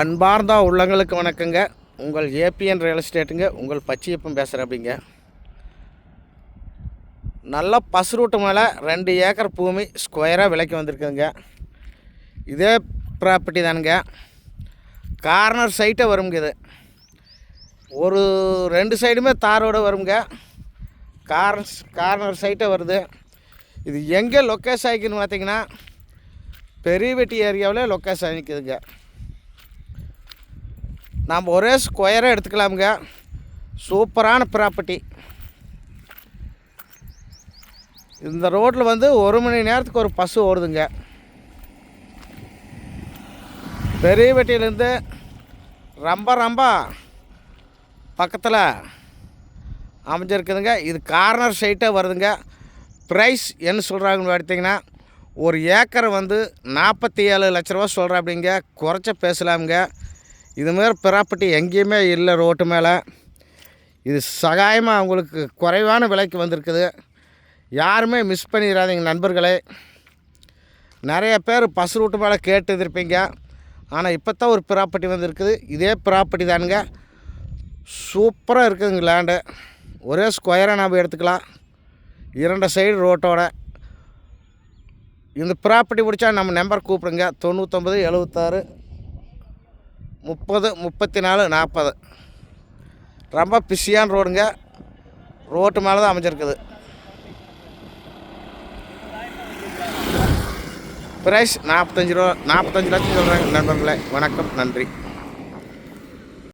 அன்பார்ந்த உள்ளங்களுக்கு வணக்கங்க. உங்கள் ஏபிஎன் ரியல் எஸ்டேட்டுங்க உங்கள் பச்சையப்பம் பேசுகிறேன் அப்படிங்க நல்ல பசு ரூட்டு மேலே ரெண்டு ஏக்கர் பூமி ஸ்கொயராக விலைக்கு வந்திருக்குதுங்க. இதே ப்ராப்பர்ட்டி தானுங்க. கார்னர் சைட்டை வருங்க இது. ஒரு ரெண்டு சைடுமே தாரோடு வருங்க. கார்னர் கார்னர் சைட்டை வருது. இது எங்கே லொக்கேஷன் ஆகிக்குன்னு பார்த்தீங்கன்னா பெரியவெட்டி ஏரியாவில் லொக்கேஷன் ஆகிக்குதுங்க. நாம் ஒரே ஸ்கொயராக எடுத்துக்கலாமுங்க. சூப்பரான ப்ராப்பர்ட்டி இந்த ரோட்டில் வந்து ஒரு மணி நேரத்துக்கு ஒரு பஸ் ஓடுதுங்க. பெரியவெட்டியிலேருந்து ரொம்ப ரொம்ப பக்கத்தில் அமைஞ்சிருக்குதுங்க. இது கார்னர் சைட்டாக வருதுங்க. ப்ரைஸ் என்ன சொல்கிறாங்கன்னு பார்த்தீங்கன்னா ஒரு ஏக்கரை வந்து நாற்பத்தி ஏழு லட்ச ரூபா சொல்கிறேன் அப்படிங்க குறைச்ச பேசலாமுங்க. இதுமாரி ப்ராப்பர்ட்டி எங்கேயுமே இல்லை ரோட்டு மேலே. இது சகாயமாக உங்களுக்கு குறைவான விலைக்கு வந்திருக்குது. யாருமே மிஸ் பண்ணிடாதீங்க நண்பர்களே. நிறைய பேர் பஸ் ரூட்டு மேலே கேட்டு இருப்பீங்க ஆனால் இப்போ தான் ஒரு ப்ராப்பர்ட்டி வந்திருக்குது. இதே ப்ராப்பர்ட்டி தானுங்க. சூப்பராக இருக்குதுங்க லேண்டு ஒரே ஸ்கொயராக நாம் எடுத்துக்கலாம். இரண்டு சைடு ரோட்டோட இந்த ப்ராப்பர்ட்டி பிடிச்சா நம்ம நம்பர் கூப்பிடுங்க. தொண்ணூற்றொம்பது எழுபத்தாறு முப்பது முப்பத்தி நாலு நாற்பது. ரொம்ப பிஸியான ரோடுங்க. ரோட்டு மேலே தான் அமைஞ்சிருக்குது. ப்ரைஸ் நாற்பத்தஞ்சு ரூபா நாற்பத்தஞ்சு லட்சம் சொல்கிறாங்க நண்பர்களே. வணக்கம் நன்றி.